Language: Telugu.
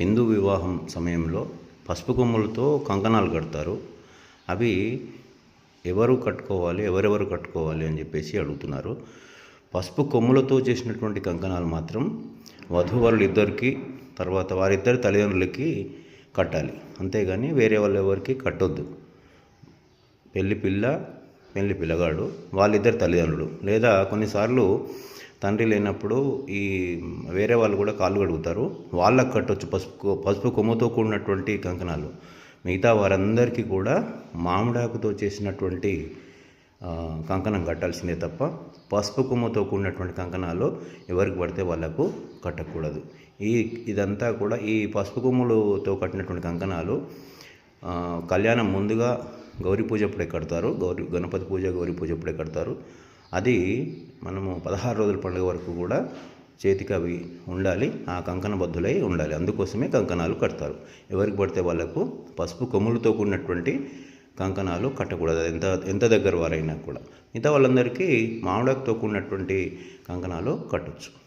హిందూ వివాహం సమయంలో పసుపు కొమ్ములతో కంకణాలు కడతారు. అవి ఎవరు కట్టుకోవాలి ఎవరెవరు కట్టుకోవాలి అని చెప్పేసి అడుగుతున్నారు. పసుపు కొమ్ములతో చేసినటువంటి కంకణాలు మాత్రం వధూవరులు ఇద్దరికి తర్వాత వారిద్దరి తల్లిదండ్రులకి కట్టాలి. అంతేగాని వేరే వాళ్ళు ఎవరికి కట్టొద్దు. పెళ్ళి పిల్ల పెళ్ళి పిల్లగాడు వాళ్ళిద్దరు తల్లిదండ్రులు. లేదా కొన్నిసార్లు తండ్రి లేనప్పుడు ఈ వేరే వాళ్ళు కూడా కాళ్ళు కడుగుతారు. వాళ్ళకి కట్టొచ్చు పసుపు పసుపు కొమ్ముతో కూడినటువంటి కంకణాలు. మిగతా వారందరికీ కూడా మామిడాకుతో చేసినటువంటి కంకణం కట్టాల్సిందే తప్ప పసుపు కొమ్ముతో కూడినటువంటి కంకణాలు ఎవరికి పడితే వాళ్ళకు కట్టకూడదు. ఈ ఇదంతా కూడా ఈ పసుపు కొమ్ములతో కట్టినటువంటి కంకణాలు కళ్యాణం ముందుగా గౌరీ పూజ అప్పుడే కడతారు. గౌరీ గణపతి పూజ గౌరీ పూజ అప్పుడే కడతారు. అది మనము పదహారు రోజుల పండుగ వరకు కూడా చేతికి అవి ఉండాలి ఆ కంకణ బద్దులై ఉండాలి. అందుకోసమే కంకణాలు కడతారు. ఎవరికి పడితే వాళ్ళకు పసుపు కొమ్ములతో కూడినటువంటి కంకణాలు కట్టకూడదు. ఎంత ఎంత దగ్గర వారైనా కూడా మిగతా వాళ్ళందరికీ మామిడాకుతో కూడినటువంటి కంకణాలు కట్టొచ్చు.